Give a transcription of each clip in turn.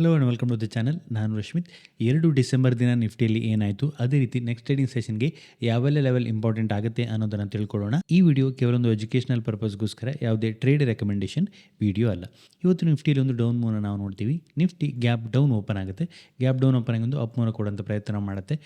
Hello and welcome to the channel ನಾನು ರಶ್ಮಿತ್. ಎರಡು December ದಿನ ನಿಫ್ಟಿಯಲ್ಲಿ ಏನಾಯಿತು, ಅದೇ ರೀತಿ ನೆಕ್ಸ್ಟ್ ಟ್ರೇಡಿಂಗ್ ಸೆಷನ್ಗೆ ಯಾವೆಲ್ಲ ಲೆವೆಲ್ ಇಂಪಾರ್ಟೆಂಟ್ ಆಗುತ್ತೆ ಅನ್ನೋದನ್ನು ತಿಳ್ಕೊಳ್ಳೋಣ. ಈ ವಿಡಿಯೋ ಕೇವಲ ಒಂದು ಎಜುಕೇಷನಲ್ ಪರ್ಪಸ್ಗೋಸ್ಕರ ಯಾವುದೇ ಟ್ರೇಡ್ ರೆಕಮೆಂಡೇಶನ್ ವಿಡಿಯೋ ಅಲ್ಲ. ಇವತ್ತು ನಿಫ್ಟಿಯಲ್ಲಿ ಒಂದು ಡೌನ್ ಮೂನ ನಾವು ನೋಡ್ತೀವಿ. ನಿಫ್ಟಿ ಗ್ಯಾಪ್ ಡೌನ್ ಓಪನ್ ಆಗುತ್ತೆ. ಗ್ಯಾಪ್ ಡೌನ್ ಓಪನ್ ಆಗಿ ಒಂದು ಅಪ್ ಮೂನ ಕೊಡುವಂಥ ಪ್ರಯತ್ನ ಮಾಡುತ್ತೆ.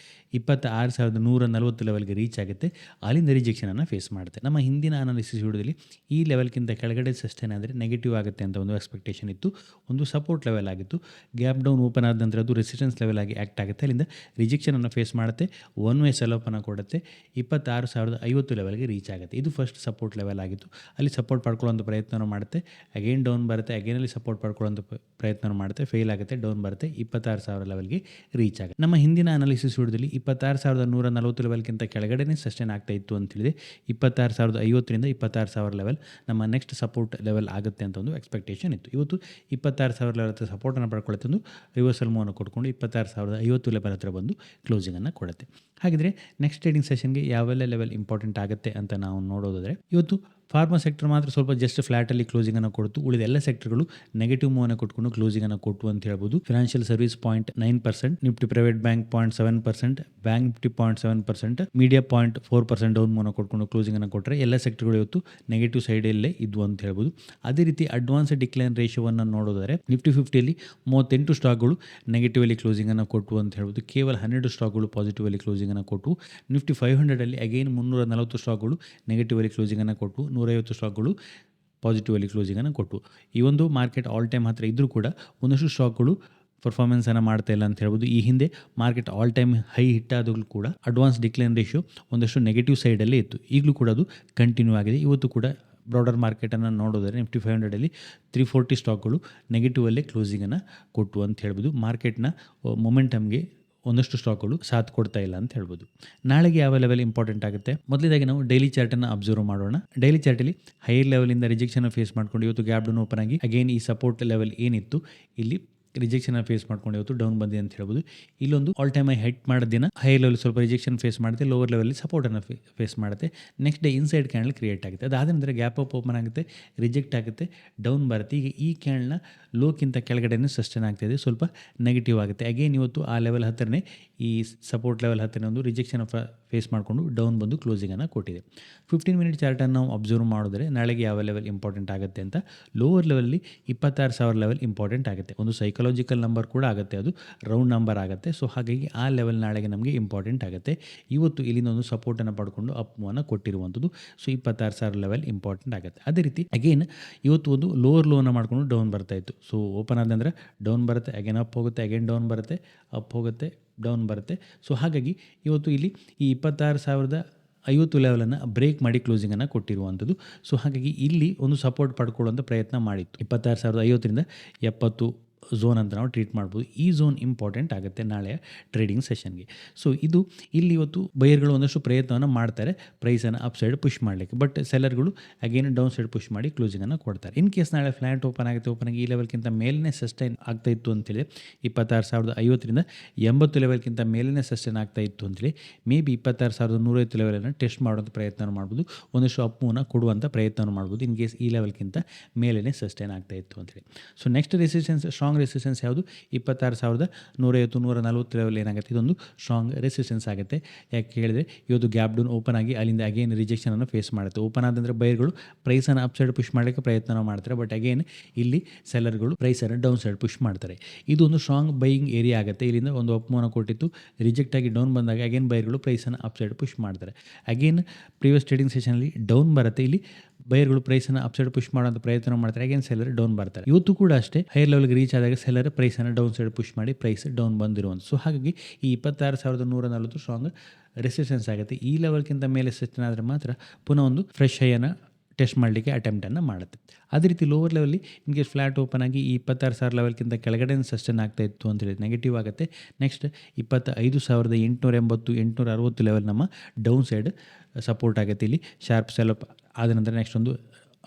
ಇಪ್ಪತ್ತ ಆರು ಸಾವಿರದ ನೂರ ನಲವತ್ತು ಲೆವೆಲ್ಗೆ ರೀಚ್ ಆಗುತ್ತೆ. ಅಲ್ಲಿಂದ ರಿಜೆಕ್ಷನನ್ನು ಫೇಸ್ ಮಾಡುತ್ತೆ. ನಮ್ಮ ಹಿಂದಿನ ಅನಾಲಿಸಿಸ್ ವಿಡಿಯೋದಲ್ಲಿ ಈ ಲೆವೆಲ್ಗಿಂತ ಕೆಳಗಡೆ ಸಸ್ಟೈನ್ ಆದರೆ ನೆಗೆಟಿವ್ ಆಗುತ್ತೆ ಅಂತ ಒಂದು ಎಕ್ಸ್ಪೆಕ್ಟೇಷನ್ ಇತ್ತು. ಒಂದು ಸಪೋರ್ಟ್ ಲೆವೆಲ್ ಆಗಿತ್ತು. ಗ್ಯಾಪ್ ಡೌನ್ ಓಪನ್ ಆದ ನಂತರ ಅದು ರೆಸಿಸ್ಟೆನ್ಸ್ ಲೆವೆಲ್ ಆಗಿ ಆ್ಯಕ್ಟ್ ಆಗುತ್ತೆ. ಅಲ್ಲಿಂದ ರಿಜೆಕ್ಷನನ್ನು ಫೇಸ್ ಮಾಡುತ್ತೆ. ಒನ್ ವೇ ಸೆಲೋಪನ್ನು ಕೊಡುತ್ತೆ. ಇಪ್ಪತ್ತಾರು ಸಾವಿರದ ಐವತ್ತು ಲೆವೆಲ್ಗೆ ರೀಚ್ ಆಗುತ್ತೆ. ಇದು ಫಸ್ಟ್ ಸಪೋರ್ಟ್ ಲೆವೆಲ್ ಆಗಿತ್ತು. ಅಲ್ಲಿ ಸಪೋರ್ಟ್ ಪಡ್ಕೊಳ್ಳೋಂಥ ಪ್ರಯತ್ನ ಮಾಡುತ್ತೆ. ಅಗೇನ್ ಡೌನ್ ಬರುತ್ತೆ. ಅಗೇನಲ್ಲಿ ಸಪೋರ್ಟ್ ಪಡ್ಕೊಳ್ಳೋಂಥ ಪ್ರಯತ್ನ ಮಾಡುತ್ತೆ. ಫೇಲ್ ಆಗುತ್ತೆ ಡೌನ್ ಬರುತ್ತೆ. ಇಪ್ಪತ್ತಾರು ಸಾವಿರ ಲೆವೆಲ್ಗೆ ರೀಚ್ ಆಗುತ್ತೆ. ನಮ್ಮ ಹಿಂದಿನ ಅನಾಲಿಸಿಸ್ ವಿಡಿಯೋದಲ್ಲಿ ಇಪ್ಪತ್ತಾರು ಸಾವಿರದ ನೂರ ನಲವತ್ತು ಲೆವೆಲ್ಗಿಂತ ಕೆಳಗಡೆನೇ ಸಸ್ಟೈನ್ ಆಗ್ತಾ ಇತ್ತು ಅಂತ ಹೇಳಿದೆ. ಇಪ್ಪತ್ತಾರು ಸಾವಿರದ ಐವತ್ತರಿಂದ ಇಪ್ಪತ್ತಾರು ಸಾವಿರ ಲೆವೆಲ್ ನಮ್ಮ ನೆಕ್ಸ್ಟ್ ಸಪೋರ್ಟ್ ಲೆವೆಲ್ ಆಗುತ್ತೆ ಅಂತ ಒಂದು ಎಕ್ಸ್ಪೆಕ್ಟೇಷನ್ ಇತ್ತು. ಇವತ್ತು ಇಪ್ಪತ್ತಾರು ಸಾವಿರ ಲೆವೆಲ್ ಸಪೋರ್ಟನ್ನು ಒಂದು ರಿವರ್ಸಲ್ ಮೂವನ್ನು ಕೊಟ್ಕೊಂಡು ಇಪ್ಪತ್ತಾರು ಸಾವಿರದ ಐವತ್ತು ಲೆವೆಲ್ ಹತ್ರ ಬಂದು ಕ್ಲೋಸಿಂಗನ್ನು ಕೊಡುತ್ತೆ. ಹಾಗಿದ್ರೆ ನೆಕ್ಸ್ಟ್ ಟ್ರೇಡಿಂಗ್ ಸೆಷನ್ಗೆ ಯಾವೆಲ್ಲ ಲೆವೆಲ್ ಇಂಪಾರ್ಟೆಂಟ್ ಆಗುತ್ತೆ ಅಂತ ನಾವು ನೋಡೋದಾದರೆ, ಇವತ್ತು ಫಾರ್ಮಾ ಸೆಕ್ಟರ್ ಮಾತ್ರ ಸ್ವಲ್ಪ ಜಸ್ಟ್ ಫ್ಲಾಟಲ್ಲಿ ಕ್ಲೋಸಿಂಗನ್ನು ಕೊಡ್ತು. ಉಳಿದ ಎಲ್ಲ ಸೆಕ್ಟರ್ಗಳು ನೆಗೆಟಿವ್ ಮೂವನ್ನ ಕೊಟ್ಕೊಂಡು ಕ್ಲೋಸಿಂಗನ್ನು ಕೊಟ್ಟು ಅಂತ ಹೇಳ್ಬೋದು. Financial service point nine percent Nifty private bank point seven percent bank Nifty point seven percent media point four percent down ಮೂವನ್ನು ಕೊಟ್ಕೊಂಡು ಕ್ಲೋಸಿಂಗನ್ನು ಕೊಟ್ಟರೆ ಎಲ್ಲ ಸೆಕ್ಟರ್ಗಳು ಇವತ್ತು ನೆಗೆಟಿವ್ ಸೈಡಲ್ಲೇ ಇದ್ವು ಅಂತ ಹೇಳ್ಬೋದು. ಅದೇ ರೀತಿ ಅಡ್ವಾನ್ಸ್ ಡಿಕ್ಲೈನ್ ರೇಷಿಯೋವನ್ನು ನೋಡೋದಾದರೆ ನಿಫ್ಟಿ ಫಿಫ್ಟಿಯಲ್ಲಿ ಮೂವತ್ತೆಂಟು ಸ್ಟಾಕ್ಗಳು ನೆಗೆಟಿವಲ್ಲಿ ಕ್ಲೋಸಿಂಗನ್ನು ಕೊಟ್ಟು ಅಂತ ಹೇಳ್ಬೋದು. ಕೇವಲ ಹನ್ನೆರಡು ಸ್ಟಾಕ್ಗಳು ಪಾಸಿಟಿವಲ್ಲಿ ಕ್ಲೋಸಿಂಗನ್ನು ಕೊಟ್ಟು ನಿಫ್ಟಿ ಫೈವ್ ಹಂಡ್ರೆಡಲ್ಲಿ ಅಗೈನ್ ಮುನ್ನೂರ ನಲವತ್ತು ಸ್ಟಾಕ್ಗಳು ನೆಗೆಟಿವಲ್ಲಿ ಕ್ಲೋಸಿಂಗನ್ನು ಕೊಟ್ಟು ನೂರೈವತ್ತು ಸ್ಟಾಕ್ಗಳು ಪಾಸಿಟಿವಲ್ಲಿ ಕ್ಲೋಸಿಂಗನ್ನು ಕೊಟ್ಟು ಈ ಒಂದು ಮಾರ್ಕೆಟ್ ಆಲ್ ಟೈಮ್ ಹತ್ತಿರ ಇದ್ದರೂ ಕೂಡ ಒಂದಷ್ಟು ಸ್ಟಾಕ್ಗಳು ಪರ್ಫಾರ್ಮೆನ್ಸನ್ನು ಮಾಡ್ತಾ ಇಲ್ಲ ಅಂತ ಹೇಳ್ಬೋದು. ಈ ಹಿಂದೆ ಮಾರ್ಕೆಟ್ ಆಲ್ ಟೈಮ್ ಹೈ ಹಿಟ್ಟಾದಾಗಲೂ ಕೂಡ ಅಡ್ವಾನ್ಸ್ ಡಿಕ್ಲೈನ್ ರೇಷಿಯೋ ಒಂದಷ್ಟು ನೆಗೆಟಿವ್ ಸೈಡಲ್ಲೇ ಇತ್ತು. ಈಗಲೂ ಕೂಡ ಅದು ಕಂಟಿನ್ಯೂ ಆಗಿದೆ. ಇವತ್ತು ಕೂಡ ಬ್ರಾಡರ್ ಮಾರ್ಕೆಟನ್ನು ನೋಡೋದಾದರೆ ನಿಫ್ಟಿ ಫೈವ್ ಹಂಡ್ರೆಡಲ್ಲಿ ತ್ರೀ ಫೋರ್ಟಿ ಸ್ಟಾಕ್ಗಳು ನೆಗೆಟಿವಲ್ಲೇ ಕ್ಲೋಸಿಂಗನ್ನು ಕೊಟ್ಟು ಅಂತ ಹೇಳ್ಬೋದು. ಮಾರ್ಕೆಟ್ನ ಮೊಮೆಂಟಮ್ಗೆ ಒಂದಷ್ಟು ಸ್ಟಾಕ್ಗಳು ಸಾಥ್ ಕೊಡ್ತಾ ಇಲ್ಲ ಅಂತ ಹೇಳ್ಬೋದು. ನಾಳೆಗೆ ಯಾವ ಲೆವೆಲ್ ಇಂಪಾರ್ಟೆಂಟ್ ಆಗುತ್ತೆ? ಮೊದಲೇದಾಗಿ ನಾವು ಡೈಲಿ ಚಾರ್ಟನ್ನು ಅಬ್ಸರ್ವ್ ಮಾಡೋಣ. ಡೈಲಿ ಚಾರ್ಟಲ್ಲಿ ಹೈಯರ್ ಲೆವೆಲಿಂದ ರಿಜೆಕ್ಷನ್ ಫೇಸ್ ಮಾಡ್ಕೊಂಡು ಇವತ್ತು ಗ್ಯಾಪ್ ಡೌನ್ ಓಪನ್ ಆಗಿ ಅಗೇನ್ ಈ ಸಪೋರ್ಟ್ ಲೆವೆಲ್ ಏನಿತ್ತು, ಇಲ್ಲಿ ರಿಜೆಕ್ಷನ್ ಫೇಸ್ ಮಾಡ್ಕೊಂಡು ಇವತ್ತು ಡೌನ್ ಬಂದಿದೆ ಅಂತ ಹೇಳ್ಬೋದು. ಇಲ್ಲೊಂದು ಆಲ್ ಟೈಮ್ ಐ ಹೆಟ್ ಮಾಡಿದ ದಿನ ಹೈ ಲೆವೆಲ್ ಸ್ವಲ್ಪ ರಿಜೆಕ್ಷನ್ ಫೇಸ್ ಮಾಡುತ್ತೆ ಲೋವರ್ ಲೆವೆಲ್ಲಿ ಸಪೋರ್ಟನ್ನು ಫೇಸ್ ಮಾಡುತ್ತೆ. Next day inside candle create ಆಗುತ್ತೆ. ಅದಾದ ನಂತರ ಗ್ಯಾಪ್ ಅಪ್ ಓಪನ್ ಆಗುತ್ತೆ ರಿಜೆಕ್ಟ್ ಆಗುತ್ತೆ ಡೌನ್ ಬರುತ್ತೆ. ಈಗ ಈ ಕ್ಯಾಂಡಲ್ನ ಲೋಕ್ಕಿಂತ ಕೆಳಗಡೆನೇ ಸಸ್ಟೈನ್ ಆಗ್ತಾಯಿದೆ ಸ್ವಲ್ಪ ನೆಗೆಟಿವ್ ಆಗುತ್ತೆ. ಅಗೇನ್ ಇವತ್ತು ಆ ಲೆವೆಲ್ ಹತ್ತಿರನೇ, ಈ ಸಪೋರ್ಟ್ ಲೆವೆಲ್ ಹತ್ತಿರನೇ ಒಂದು ರಿಜೆಕ್ಷನ್ ಫೇಸ್ ಮಾಡಿಕೊಂಡು ಡೌನ್ ಬಂದು ಕ್ಲೋಸಿಂಗನ್ನು ಕೊಟ್ಟಿದೆ. ಫಿಫ್ಟೀನ್ ಮಿನಿಟ್ ಚಾರ್ಟನ್ನು ನಾವು ಅಬ್ಸರ್ವ್ ಮಾಡಿದ್ರೆ ನಾಳೆಗೆ ಯಾವ ಲೆವೆಲ್ ಇಂಪಾರ್ಟೆಂಟ್ ಆಗುತ್ತೆ ಅಂತ? ಲೋವರ್ ಲೆವೆಲ್ಲಿ ಇಪ್ಪತ್ತಾರು ಸಾವಿರ ಲೆವೆಲ್ ಇಂಪಾರ್ಟೆಂಟ್ ಆಗುತ್ತೆ. ಒಂದು ಸೈಕಲಾಜಿಕಲ್ ನಂಬರ್ ಕೂಡ ಆಗುತ್ತೆ, ಅದು ರೌಂಡ್ ನಂಬರ್ ಆಗುತ್ತೆ. ಸೊ ಹಾಗಾಗಿ ಆ ಲೆವೆಲ್ ನಾಳೆಗೆ ನಮಗೆ ಇಂಪಾರ್ಟೆಂಟ್ ಆಗುತ್ತೆ. ಇವತ್ತು ಇಲ್ಲಿಂದ ಒಂದು ಸಪೋರ್ಟನ್ನು ಪಡ್ಕೊಂಡು ಅಪ್ ಮೂವನ್ನು ಕೊಟ್ಟಿರುವಂಥದ್ದು. ಸೊ ಇಪ್ಪತ್ತಾರು ಸಾವಿರ ಲೆವೆಲ್ ಇಂಪಾರ್ಟೆಂಟ್ ಆಗುತ್ತೆ. ಅದೇ ರೀತಿ ಅಗೇನ್ ಇವತ್ತು ಒಂದು ಲೋವರ್ ಲೋನ ಮಾಡ್ಕೊಂಡು ಡೌನ್ ಬರ್ತಾ ಇತ್ತು. ಸೊ ಓಪನ್ ಆದಂದರೆ ಡೌನ್ ಬರುತ್ತೆ ಅಗೇನ್ ಅಪ್ ಹೋಗುತ್ತೆ ಅಗೇನ್ ಡೌನ್ ಬರುತ್ತೆ ಅಪ್ ಹೋಗುತ್ತೆ ಡೌನ್ ಬರುತ್ತೆ. ಸೊ ಹಾಗಾಗಿ ಇವತ್ತು ಇಲ್ಲಿ ಈ ಇಪ್ಪತ್ತಾರು ಸಾವಿರದ ಐವತ್ತು ಲೆವೆಲನ್ನು ಬ್ರೇಕ್ ಮಾಡಿ ಕ್ಲೋಸಿಂಗನ್ನು ಕೊಟ್ಟಿರುವಂಥದ್ದು. ಸೊ ಹಾಗಾಗಿ ಇಲ್ಲಿ ಒಂದು ಸಪೋರ್ಟ್ ಪಡ್ಕೊಳ್ಳುವಂಥ ಪ್ರಯತ್ನ ಮಾಡಿತ್ತು. ಇಪ್ಪತ್ತಾರು ಸಾವಿರದ ಐವತ್ತರಿಂದ ಎಪ್ಪತ್ತು ಝೋನ್ ಅಂತ ನಾವು ಟ್ರೀಟ್ ಮಾಡ್ಬೋದು. ಈ ಝೋನ್ ಇಂಪಾರ್ಟೆಂಟ್ ಆಗುತ್ತೆ ನಾಳೆ ಟ್ರೇಡಿಂಗ್ ಸೆಷನ್ಗೆ ಸೊ ಇದು ಇಲ್ಲಿ ಇವತ್ತು ಬೈಯರ್ಗಳು ಒಂದಷ್ಟು ಪ್ರಯತ್ನವನ್ನು ಮಾಡ್ತಾರೆ. ಪ್ರೈಸನ್ನು ಅಪ್ ಸೈಡ್ ಪುಷ್ ಮಾಡಲಿಕ್ಕೆ. ಬಟ್ ಸೆಲ್ಲರ್ಗಳು ಅಗೇನ್ ಡೌನ್ ಸೈಡ್ ಪುಷ್ ಮಾಡಿ ಕ್ಲೋಸಿಂಗನ್ನು ಕೊಡ್ತಾರೆ. ಇನ್ ಕೇಸ್ ನಾಳೆ ಫ್ಲ್ಯಾಟ್ ಓಪನ್ ಆಗುತ್ತೆ ಓಪನ್ ಆಗಿ ಈ ಲೆವೆಲ್ಗಿಂತ ಮೇಲೇ ಸಸ್ಟೈನ್ ಆಗ್ತಾ ಇತ್ತು ಅಂತೇಳಿ, ಇಪ್ಪತ್ತಾರು ಸಾವಿರದ ಐವತ್ತರಿಂದ ಎಂಬತ್ತು ಲೆವೆಲ್ಗಿಂತ ಮೇಲೇ ಸಸ್ಟೈನ್ ಆಗ್ತಾ ಇತ್ತು ಅಂತೇಳಿ ಮೇ ಬಿ ಇಪ್ಪತ್ತಾರು ಸಾವಿರದ ನೂರೈವತ್ತು ಲೆವೆಲನ್ನು ಟೆಸ್ಟ್ ಮಾಡುವಂಥ ಪ್ರಯತ್ನ ಮಾಡ್ಬೋದು. ಒಂದಷ್ಟು ಅಪ್ ಮೂವನ್ನ ಕೊಡುವಂಥ ಪ್ರಯತ್ನ ಮಾಡ್ಬೋದು. ಇನ್ ಕೇಸ್ ಈ ಲೆವೆಲ್ಗಿಂತ ಮೇಲೇ ಸಸ್ಟೈನ್ ಆಗ್ತಾ ಇತ್ತು ಅಂತೇಳಿ. So next resistance strong resistance ಯಾವುದು? ಇಪ್ಪತ್ತಾರು ಸಾವಿರದ ನೂರೈವತ್ತು ನೂರ ನಲವತ್ತು ಲೆವೆಲ್ ಏನಾಗುತ್ತೆ? ಇದೊಂದು ಸ್ಟ್ರಾಂಗ್ ರೆಸಿಸ್ಟೆನ್ಸ್ ಆಗುತ್ತೆ. ಯಾಕೆ ಹೇಳಿದರೆ, ಇವತ್ತು ಗ್ಯಾಪ್ ಡೌನ್ ಓಪನ್ ಆಗಿ ಅಲ್ಲಿಂದ ಅಗೇನ್ ರಿಜೆಕ್ಷನನ್ನು ಫೇಸ್ ಮಾಡುತ್ತೆ. ಓಪನ್ ಆದಂದರೆ ಬೈರ್ಗಳು ಪ್ರೈಸನ್ನು ಅಪ್ ಸೈಡ್ ಪುಷ್ ಮಾಡಲಿಕ್ಕೆ ಪ್ರಯತ್ನ ಮಾಡ್ತಾರೆ. ಬಟ್ ಅಗೇನ್ ಇಲ್ಲಿ ಸೆಲ್ಲರ್ಗಳು ಪ್ರೈಸನ್ನು ಡೌನ್ ಸೈಡ್ ಪುಷ್ ಮಾಡ್ತಾರೆ. ಇದು ಒಂದು ಸ್ಟ್ರಾಂಗ್ ಬೈಯಿಂಗ್ ಏರಿಯಾ ಆಗುತ್ತೆ. ಇಲ್ಲಿಂದ ಒಂದು ಅಪಮಾನ ಕೊಟ್ಟಿತ್ತು. ರಿಜೆಕ್ಟ್ ಆಗಿ ಡೌನ್ ಬಂದಾಗ ಅಗೇನ್ ಬೈರ್ಗಳು ಪ್ರೈಸನ್ನು ಅಪ್ ಸೈಡ್ ಪುಷ್ ಮಾಡ್ತಾರೆ. ಅಗೇನ್ ಪ್ರೀವಿಯಸ್ ಟ್ರೇಡಿಂಗ್ ಸೆಷನಲ್ಲಿ ಡೌನ್ ಬರುತ್ತೆ. ಇಲ್ಲಿ ಬೈರ್ಗಳು ಪ್ರೈಸನ್ನು ಅಪ್ಸೈಡ್ ಪುಷ್ ಮಾಡೋಂಥ ಪ್ರಯತ್ನ ಮಾಡ್ತಾರೆ. ಅಗೇನ್ ಸೆಲ್ಲರ್ ಡೌನ್ ಬರ್ತಾರೆ. ಇವತ್ತು ಕೂಡ ಅಷ್ಟೇ ಹೈಯರ್ ಲೆವೆಲ್ಗೆ ರೀಚ್ ಆದಾಗ ಸೆಲ್ಲರ್ ಪ್ರೈಸನ್ನು ಡೌನ್ ಸೈಡ್ ಪುಷ್ ಮಾಡಿ ಪ್ರೈಸ್ ಡೌನ್ ಬಂದಿರುವಂಥ ಸೊ ಹಾಗಾಗಿ ಈ ಇಪ್ಪತ್ತಾರು ಸಾವಿರದ ನೂರ ನಲವತ್ತು ಸ್ಟ್ರಾಂಗ್ ರೆಸಿಸ್ಟೆನ್ಸ್ ಆಗುತ್ತೆ. ಈ ಲೆವೆಲ್ಗಿಂತ ಮೇಲೆ ಸೆಸ್ಟನ್ ಆದರೆ ಮಾತ್ರ ಪುನಃ ಒಂದು ಫ್ರೆಶ್ ಹೈಯನ್ನು ಟೆಸ್ಟ್ ಮಾಡಲಿಕ್ಕೆ ಅಟೆಂಪ್ಟನ್ನು ಮಾಡುತ್ತೆ. ಅದೇ ರೀತಿ ಲೋವರ್ ಲೆವೆಲ್ಲಿ ನಿಮಗೆ ಫ್ಲಾಟ್ ಓಪನ್ ಆಗಿ ಈ ಇಪ್ಪತ್ತಾರು ಸಾವಿರ ಲೆವೆಲ್ಗಿಂತ ಕೆಳಗಡೆ ಸಸ್ಟೈನ್ ಆಗ್ತಾ ಇತ್ತು ಅಂತೇಳಿ ನೆಗೆಟಿವ್ ಆಗುತ್ತೆ. ನೆಕ್ಸ್ಟ್ ಇಪ್ಪತ್ತೈದು ಸಾವಿರದ ಎಂಟುನೂರ ಎಂಬತ್ತು, ಎಂಟುನೂರ ಅರವತ್ತು ಲೆವೆಲ್ ನಮ್ಮ ಡೌನ್ ಸೈಡ್ ಸಪೋರ್ಟ್ ಆಗುತ್ತೆ ಇಲ್ಲಿ. ಶಾರ್ಪ್ ಸೆಲಪ್ ಆದ ನಂತರ ನೆಕ್ಸ್ಟ್ ಒಂದು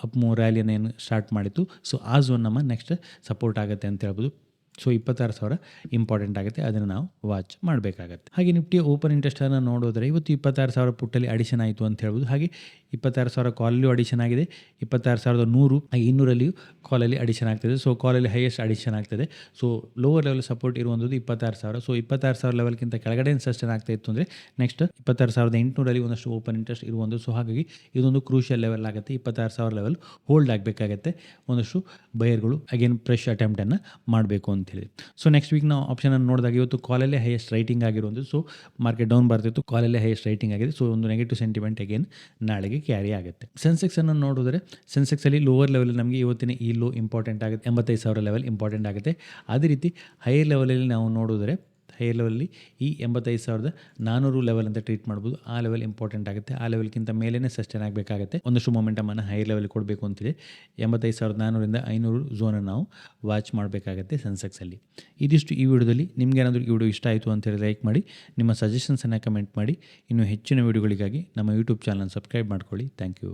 ಅಪ್ ರ್ಯಾಲಿಯನ್ನು ಏನು ಸ್ಟಾರ್ಟ್ ಮಾಡಿತ್ತು. ಸೊ ಆ ಝೋನ್ ನಮ್ಮ ನೆಕ್ಸ್ಟ್ ಸಪೋರ್ಟ್ ಆಗುತ್ತೆ ಅಂತ ಹೇಳ್ಬೋದು. ಸೊ ಇಪ್ಪತ್ತಾರು ಸಾವಿರ ಇಂಪಾರ್ಟೆಂಟ್ ಆಗುತ್ತೆ. ಅದನ್ನು ನಾವು ವಾಚ್ ಮಾಡಬೇಕಾಗತ್ತೆ. ಹಾಗೆ ನಿಫ್ಟಿ ಓಪನ್ ಇಂಟ್ರೆಸ್ಟನ್ನು ನೋಡೋದ್ರೆ ಇವತ್ತು ಇಪ್ಪತ್ತಾರು ಸಾವಿರ ಪುಟ್ಟಲ್ಲಿ ಅಡಿಷನ್ ಆಯಿತು ಅಂತ ಹೇಳ್ಬೋದು. ಹಾಗೆ ಇಪ್ಪತ್ತಾರು ಸಾವಿರ ಕಾಲಲ್ಲೂ ಅಡಿಷನ್ ಆಗಿದೆ. ಇಪ್ಪತ್ತಾರು ಸಾವಿರದ ನೂರು, ಹಾಗೆ ಇನ್ನೂರಲ್ಲಿಯೂ ಕಾಲಲ್ಲಿ ಅಡಿಷನ್ ಆಗ್ತದೆ. ಸೊ ಕಾಲಲ್ಲಿ ಹೈಯೆಸ್ಟ್ ಅಡಿಷನ್ ಆಗ್ತದೆ. ಸೊ ಲೋವರ್ ಲೆವೆಲ್ ಸಪೋರ್ಟ್ ಇರುವಂಥದ್ದು ಇಪ್ಪತ್ತಾರು ಸಾವಿರ. ಸೊ ಇಪ್ಪತ್ತಾರು ಸಾವಿರ ಲೆವೆಲ್ಗಿಂತ ಕೆಳಗಡೆ ಸಸ್ಟೇನ್ ಆಗ್ತಾ ಇತ್ತು ಅಂದರೆ ನೆಕ್ಸ್ಟ್ ಇಪ್ಪತ್ತಾರು ಸಾವಿರದ ಎಂಟುನೂರಲ್ಲಿ ಒಂದಷ್ಟು ಓಪನ್ ಇಂಟ್ರೆಸ್ಟ್ ಇರುವಂಥದ್ದು. ಸೊ ಹಾಗಾಗಿ ಇದೊಂದು ಕ್ರೂಷಿಯಲ್ ಲೆವೆಲ್ ಆಗುತ್ತೆ. ಇಪ್ಪತ್ತಾರು ಸಾವಿರ ಲೆವೆಲ್ ಹೋಲ್ಡ್ ಆಗಬೇಕಾಗತ್ತೆ. ಒಂದಷ್ಟು ಬಯರ್ಗಳು ಅಗೇನ್ ಫ್ರೆಶ್ ಅಟೆಂಪ್ಟನ್ನು ಮಾಡಬೇಕು ಅಂತ. ಹೇಳಿ. ಸೊ ನೆಕ್ಸ್ಟ್ ವೀಕ್ ನಾವು ಆಪ್ಷನನ್ನು ನೋಡಿದಾಗ ಇವತ್ತು ಕಾಲಲ್ಲೇ ಹೈಯೆಸ್ಟ್ ರೈಟಿಂಗ್ ಆಗಿರುವಂಥದ್ದು. ಸೊ ಮಾರ್ಕೆಟ್ ಡೌನ್ ಬರ್ತಿತ್ತು ಕಾಲಲ್ಲೇ ಹೈಯೆಸ್ಟ್ ರೈಟಿಂಗ್ ಆಗಿದೆ. ಸೊ ಒಂದು ನೆಗೆಟಿವ್ ಸೆಂಟಿಮೆಂಟ್ ಅಗೇನ್ ನಾಳೆಗೆ ಕ್ಯಾರಿ ಆಗುತ್ತೆ. ಸೆನ್ಸೆಕ್ಸನ್ನು ನೋಡಿದ್ರೆ ಸೆನ್ಸೆಕ್ಸಲ್ಲಿ ಲೋವರ್ ಲೆವೆಲ್ ನಮಗೆ ಇವತ್ತಿನ ಈ ಲೋ ಇಂಪಾರ್ಟೆಂಟ್ ಆಗುತ್ತೆ. ಎಂಬತ್ತೈದು ಸಾವಿರ ಲೆವೆಲ್ ಇಂಪಾರ್ಟೆಂಟ್ ಆಗುತ್ತೆ. ಅದೇ ರೀತಿ ಹೈಯರ್ ಲೆವೆಲಲ್ಲಿ ನಾವು ನೋಡಿದ್ರೆ ಹೈಯರ್ ಲೆವೆಲಲ್ಲಿ ಈ ಎಂಬತ್ತೈದು ಸಾವಿರದ ನಾನ್ನೂರು ಲೆವೆಲ್ ಅಂತ ಟ್ರೀಟ್ ಮಾಡ್ಬೋದು. ಆ ಲೆವೆಲ್ ಇಂಪಾರ್ಟೆಂಟ್ ಆಗುತ್ತೆ. ಆ ಲೆವೆಲ್ಗಿಂತ ಮೇಲೇ ಸಸ್ಟೈನ್ ಆಗಬೇಕಾಗುತ್ತೆ. ಒಂದಷ್ಟು ಮೊಮೆಂಟಮನ್ನು ಹೈ ಲೆವೆಲ್ ಕೊಡಬೇಕು ಅಂತಿದೆ. ಎಂಬತ್ತೈದು ಸಾವಿರದ ನಾನೂರಿಂದ ಐನೂರು ಝೋನನ್ನು ನಾವು ವಾಚ್ ಮಾಡಬೇಕಾಗತ್ತೆ ಸೆನ್ಸೆಕ್ಸಲ್ಲಿ ಇದಿಷ್ಟು ಈ ವಿಡಿಯೋದಲ್ಲಿ. ನಿಮ್ಗೆ ಏನಾದರೂ ಈ ವಿಡಿಯೋ ಇಷ್ಟ ಆಯಿತು ಅಂತೇಳಿ ಲೈಕ್ ಮಾಡಿ. ನಿಮ್ಮ ಸಜೆಷನ್ಸನ್ನು ಕಮೆಂಟ್ ಮಾಡಿ. ಇನ್ನು ಹೆಚ್ಚಿನ ವಿಡಿಯೋಗಳಿಗಾಗಿ ನಮ್ಮ ಯೂಟ್ಯೂಬ್ ಚಾನಲ್ ಸಬ್ಸ್ಕ್ರೈಬ್ ಮಾಡ್ಕೊಳ್ಳಿ. Thank you